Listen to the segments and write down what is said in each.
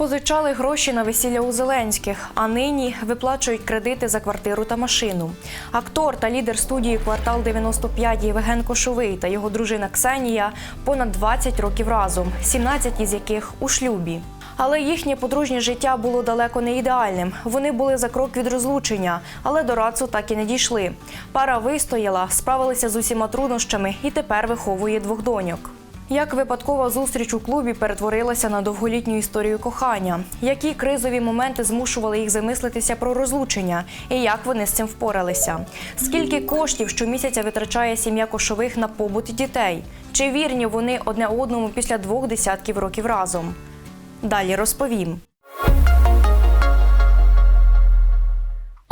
Позичали гроші на весілля у Зеленських, а нині виплачують кредити за квартиру та машину. Актор та лідер студії Квартал 95 Євген Кошовий та його дружина Ксенія понад 20 років разом, 17 із яких у шлюбі. Але їхнє подружнє життя було далеко не ідеальним. Вони були за крок від розлучення, але до рацу так і не дійшли. Пара вистояла, справилися з усіма труднощами і тепер виховує двох доньок. Як випадкова зустріч у клубі перетворилася на довголітню історію кохання, які кризові моменти змушували їх замислитися про розлучення, і як вони з цим впоралися? Скільки коштів щомісяця витрачає сім'я кошових на побут дітей? Чи вірні вони одне одному після двох десятків років разом? Далі розповім.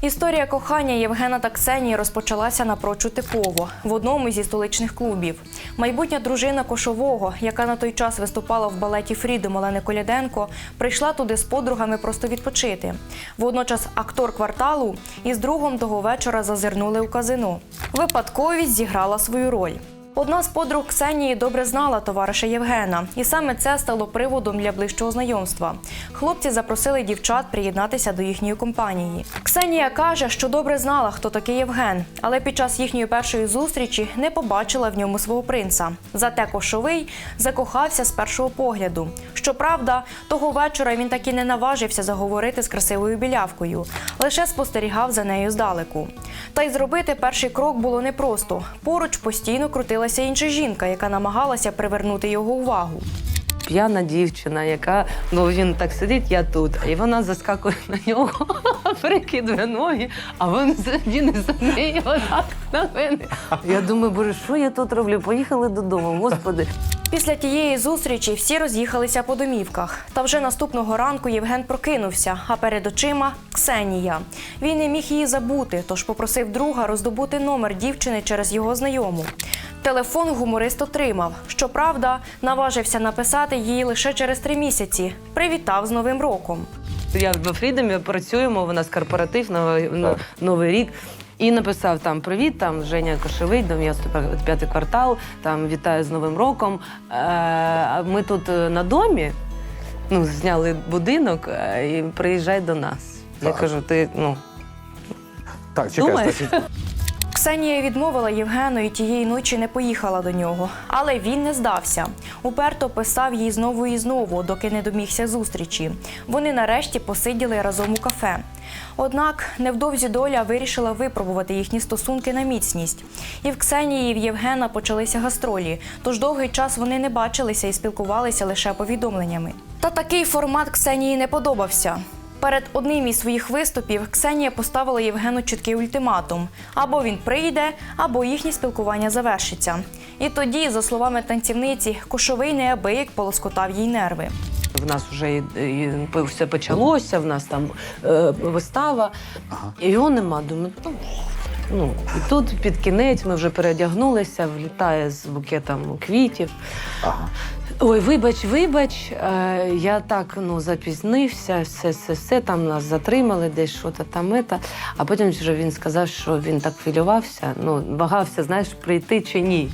Історія кохання Євгена та Ксенії розпочалася напрочуд типово в одному зі столичних клубів. Майбутня дружина Кошового, яка на той час виступала в балеті Фрідом Олени Коляденко, прийшла туди з подругами просто відпочити. Водночас актор кварталу із другом того вечора зазирнули у казино. Випадковість зіграла свою роль. Одна з подруг Ксенії добре знала товариша Євгена, і саме це стало приводом для ближчого знайомства. Хлопці запросили дівчат приєднатися до їхньої компанії. Ксенія каже, що добре знала, хто такий Євген, але під час їхньої першої зустрічі не побачила в ньому свого принца. Зате Кошовий закохався з першого погляду. Щоправда, того вечора він таки не наважився заговорити з красивою білявкою, лише спостерігав за нею здалеку. Та й зробити перший крок було непросто. Поруч постійно крутилася інша жінка, яка намагалася привернути його увагу. П'яна дівчина, яка ну він так сидить, я тут, і вона заскакує на нього, перекидує ноги, а він, за- він за неї отак на мене. Я думаю, боже, що я тут роблю? Поїхали додому, господи. Після тієї зустрічі всі роз'їхалися по домівках. Та вже наступного ранку Євген прокинувся, а перед очима Ксенія. Він не міг її забути, тож попросив друга роздобути номер дівчини через його знайому. Телефон гуморист отримав. Щоправда, наважився написати їй лише через три місяці. Привітав з Новим роком. Я в Фрідомі працюємо, у нас корпоратив, новий, ну, новий рік. І написав там привіт, там Женя Кошевий, 95 квартал, там вітаю з Новим роком. Е, ми тут е, на домі, ну, зняли будинок е, і приїжджай до нас. Я кажу, ти ну Так, чекай, Думаєш? Стасі. Ксенія відмовила Євгену і тієї ночі не поїхала до нього. Але він не здався. Уперто писав їй знову і знову, доки не домігся зустрічі. Вони нарешті посиділи разом у кафе. Однак невдовзі доля вирішила випробувати їхні стосунки на міцність. І в Ксенії, і в Євгена почалися гастролі, тож довгий час вони не бачилися і спілкувалися лише повідомленнями. Та такий формат Ксенії не подобався. Перед одним із своїх виступів Ксенія поставила Євгену чіткий ультиматум: або він прийде, або їхнє спілкування завершиться. І тоді, за словами танцівниці, кошовий неабияк полоскотав їй нерви. в нас вже і, і все почалося, в нас там е, вистава, і його нема. Думаю, ну, ну, і тут під кінець ми вже переодягнулися, влітає з букетом квітів. Ага. Ой, вибач, вибач, е, я так ну, запізнився, все, все, все, там нас затримали, десь що то там ета. А потім вже він сказав, що він так хвилювався, ну, вагався, знаєш, прийти чи ні.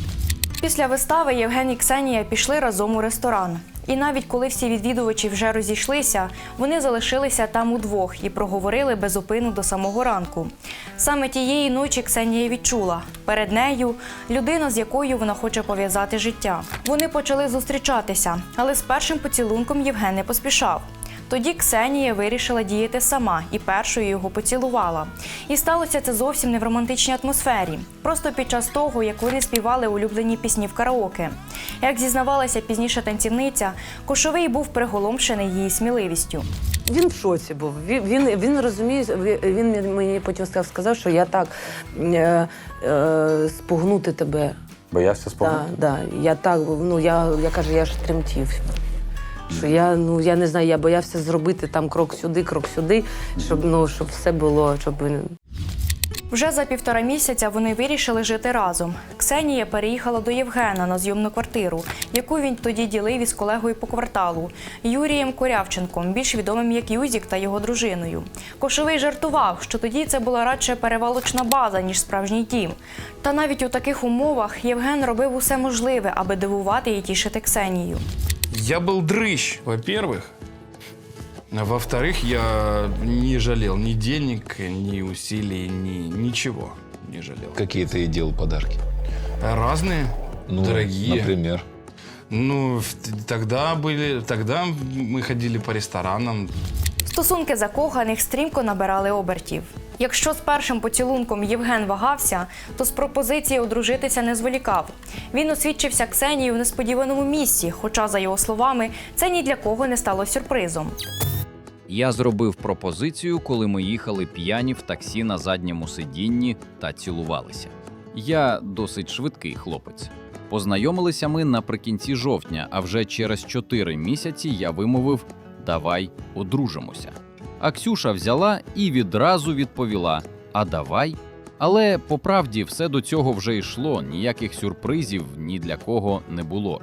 Після вистави Євген і Ксенія пішли разом у ресторан. І навіть коли всі відвідувачі вже розійшлися, вони залишилися там удвох і проговорили безупину до самого ранку. Саме тієї ночі Ксенія відчула перед нею людина, з якою вона хоче пов'язати життя. Вони почали зустрічатися, але з першим поцілунком Євген не поспішав. Тоді Ксенія вирішила діяти сама і першою його поцілувала. І сталося це зовсім не в романтичній атмосфері, просто під час того, як вони співали улюблені пісні в караоке. Як зізнавалася пізніше танцівниця, Кошовий був приголомшений її сміливістю. Він в шоці був. Він, він, він розуміє, він мені потім сказав, сказав, що я так е, е, спугнути тебе. Боявся Да, да. Я так, ну я, я кажу, я ж тремтів. Що я, ну я не знаю, я боявся зробити там крок сюди, крок сюди, щоб ну щоб все було, щоб Вже за півтора місяця вони вирішили жити разом. Ксенія переїхала до Євгена на зйомну квартиру, яку він тоді ділив із колегою по кварталу Юрієм Корявченком, більш відомим як Юзік та його дружиною. Кошовий жартував, що тоді це була радше перевалочна база, ніж справжній дім. Та навіть у таких умовах Євген робив усе можливе, аби дивувати і тішити Ксенію. Я был дрыщ, во-первых. А Во-вторых, я не жалел ни денег, ни усилий, ни ничего не жалел. Какие ты ей делал подарки? Разные, Ну, дорогие. Например. Ну, в- тогда были, тогда мы ходили по ресторанам. Стосунки закоханих стрімко набирали обертів. Якщо з першим поцілунком Євген вагався, то з пропозиції одружитися не зволікав. Він освідчився Ксенії в несподіваному місці, хоча, за його словами, це ні для кого не стало сюрпризом. Я зробив пропозицію, коли ми їхали п'яні в таксі на задньому сидінні та цілувалися. Я досить швидкий хлопець. Познайомилися ми наприкінці жовтня, а вже через чотири місяці я вимовив Давай одружимося. А Ксюша взяла і відразу відповіла: А давай. Але по правді все до цього вже йшло, ніяких сюрпризів ні для кого не було.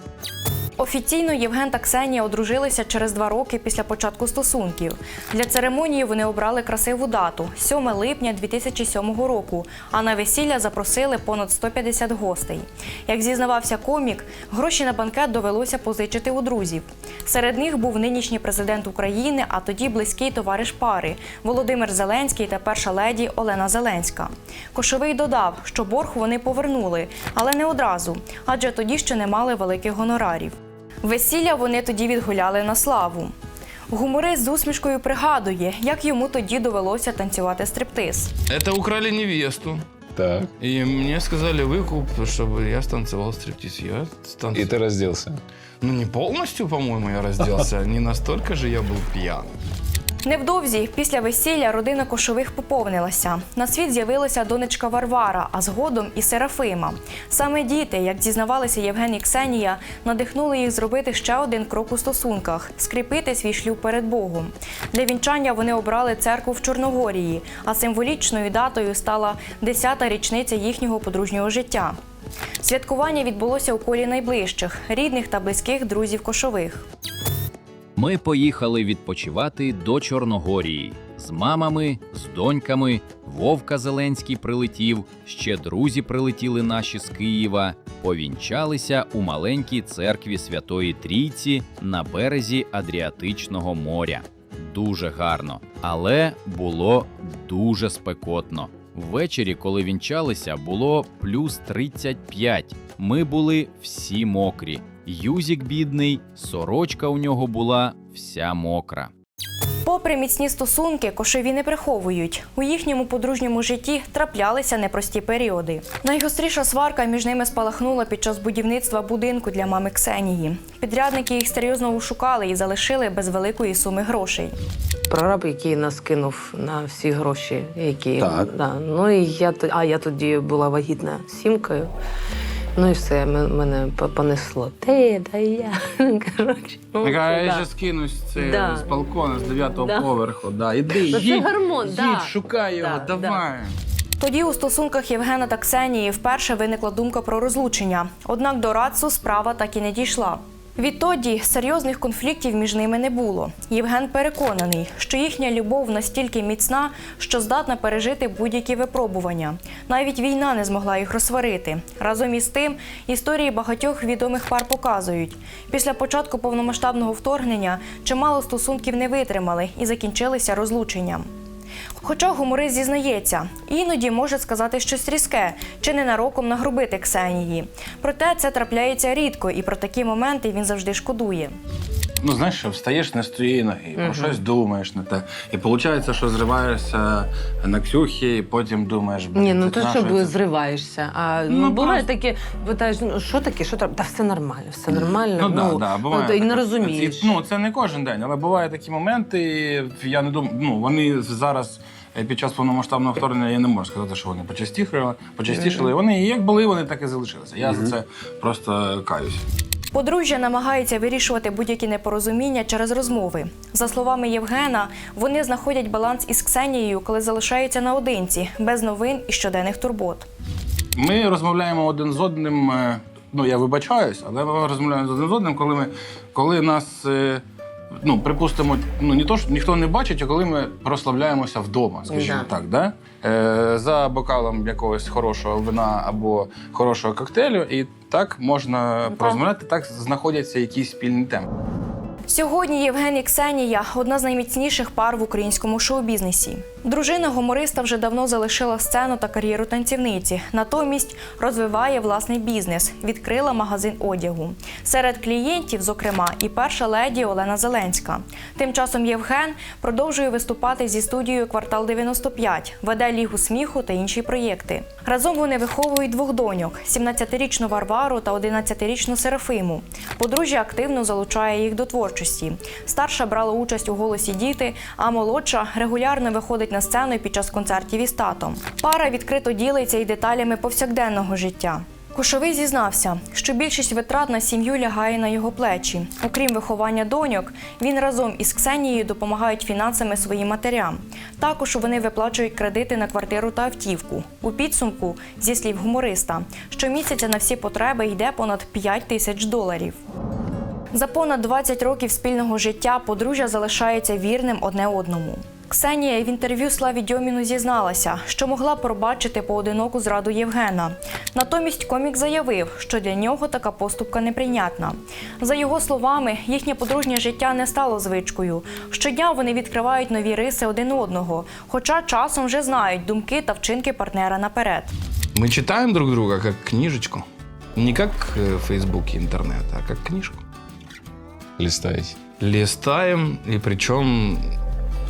Офіційно Євген та Ксенія одружилися через два роки після початку стосунків. Для церемонії вони обрали красиву дату 7 липня 2007 року. А на весілля запросили понад 150 гостей. Як зізнавався комік, гроші на банкет довелося позичити у друзів. Серед них був нинішній президент України, а тоді близький товариш пари Володимир Зеленський та перша леді Олена Зеленська. Кошовий додав, що борг вони повернули, але не одразу, адже тоді ще не мали великих гонорарів. Весілля вони тоді відгуляли на славу. Гуморист з усмішкою пригадує, як йому тоді довелося танцювати стриптиз. Это украли невесту. Так. И мне сказали выкуп, чтобы я станцевал стриптиз. Я И станцевал. ты разделся. Ну, не полностью, по-моему, я разделся. Не настолько же я был пьян. Невдовзі після весілля родина кошових поповнилася. На світ з'явилася донечка Варвара, а згодом і Серафима. Саме діти, як дізнавалися Євген і Ксенія, надихнули їх зробити ще один крок у стосунках скріпити свій шлюб перед Богом. Для вінчання вони обрали церкву в Чорногорії, а символічною датою стала 10-та річниця їхнього подружнього життя. Святкування відбулося у колі найближчих рідних та близьких друзів кошових. Ми поїхали відпочивати до Чорногорії з мамами, з доньками. Вовка Зеленський прилетів. Ще друзі прилетіли наші з Києва. Повінчалися у маленькій церкві Святої Трійці на березі Адріатичного моря. Дуже гарно, але було дуже спекотно. Ввечері, коли вінчалися, було плюс 35. Ми були всі мокрі. Юзік бідний, сорочка у нього була вся мокра. Попри міцні стосунки, кошові не приховують. У їхньому подружньому житті траплялися непрості періоди. Найгостріша сварка між ними спалахнула під час будівництва будинку для мами Ксенії. Підрядники їх серйозно ушукали і залишили без великої суми грошей. прораб, який нас кинув на всі гроші, які Так. Да. Ну і я то- а я тоді була вагітна сімкою. Ну і все, мене понесло. Ти, да я. Коротше, ну, Так, я да. ще скинусь це Да. з балкона з дев'ятого Да. поверху. Да. Іди, їдь, це гормон, їдь, да. шукай його, Да, давай. Тоді у стосунках Євгена та Ксенії вперше виникла думка про розлучення. Однак до Рацу справа так і не дійшла. Відтоді серйозних конфліктів між ними не було. Євген переконаний, що їхня любов настільки міцна, що здатна пережити будь-які випробування. Навіть війна не змогла їх розсварити. Разом із тим, історії багатьох відомих пар показують. Після початку повномасштабного вторгнення чимало стосунків не витримали і закінчилися розлученням. Хоча гуморист зізнається, іноді може сказати щось різке чи ненароком нагрубити Ксенії. Проте це трапляється рідко, і про такі моменти він завжди шкодує. Ну, знаєш, що встаєш не з тієї ноги, про щось думаєш на те. І виходить, що зриваєшся на Ксюхі, і потім думаєш, блін, Ні, ну це то що це? зриваєшся. А ну, Ну, буває просто- таке, питаєш, ну що таке, що треба? Та все нормально, все нормально. Ну, да, да, буває. ти не таке. розумієш. І, Ну, це не кожен день, але бувають такі моменти. і Я не думаю, ну вони зараз. е, Під час повномасштабного вторгнення я не можу сказати, що вони почастішали, почастішали. Вони як були, вони так і залишилися. Я за це просто каюсь. Подружжя намагається вирішувати будь-які непорозуміння через розмови. За словами Євгена, вони знаходять баланс із Ксенією, коли залишаються наодинці, без новин і щоденних турбот. Ми розмовляємо один з одним. е, Ну, я вибачаюсь, але ми розмовляємо один з одним, коли ми коли нас. е, Ну, припустимо, ну не то, що ніхто не бачить, а коли ми розслабляємося вдома, скажімо Да. так, да? Е, за бокалом якогось хорошого вина або хорошого коктейлю, і так можна порозмовляти, так знаходяться якісь спільні теми. Сьогодні Євген і Ксенія одна з найміцніших пар в українському шоу-бізнесі. Дружина гумориста вже давно залишила сцену та кар'єру танцівниці. Натомість розвиває власний бізнес, відкрила магазин одягу. Серед клієнтів, зокрема, і перша леді Олена Зеленська. Тим часом Євген продовжує виступати зі студією Квартал 95, веде лігу сміху та інші проєкти. Разом вони виховують двох доньок: 17-річну Варвару та 11-річну Серафиму. Подружжя активно залучає їх до творчості. Старша брала участь у голосі діти, а молодша регулярно виходить на сцену під час концертів із татом. Пара відкрито ділиться і деталями повсякденного життя. Кушовий зізнався, що більшість витрат на сім'ю лягає на його плечі. Окрім виховання доньок, він разом із Ксенією допомагають фінансами своїм матерям. Також вони виплачують кредити на квартиру та автівку. У підсумку, зі слів гумориста, щомісяця на всі потреби йде понад 5 тисяч доларів. За понад 20 років спільного життя подружжя залишається вірним одне одному. Ксенія в інтерв'ю Славі Дьоміну зізналася, що могла пробачити поодиноку зраду Євгена. Натомість комік заявив, що для нього така поступка неприйнятна. За його словами, їхнє подружнє життя не стало звичкою. Щодня вони відкривають нові риси один одного, хоча часом вже знають думки та вчинки партнера наперед. Мы читаем друг друга как книжечку. Не э, Facebook и интернет, а как книжку. Листаете. Листаем, и причем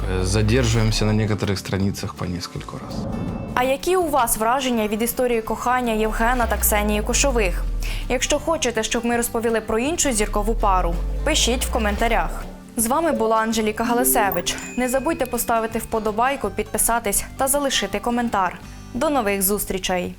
э, задерживаемся на некоторых страницах по нескольку раз. А які у вас враження від історії кохання Євгена та Ксенії Кошових? Якщо хочете, щоб ми розповіли про іншу зіркову пару, пишіть в коментарях. З вами була Анжеліка Галисевич. Не забудьте поставити вподобайку, підписатись та залишити коментар. До нових зустрічей!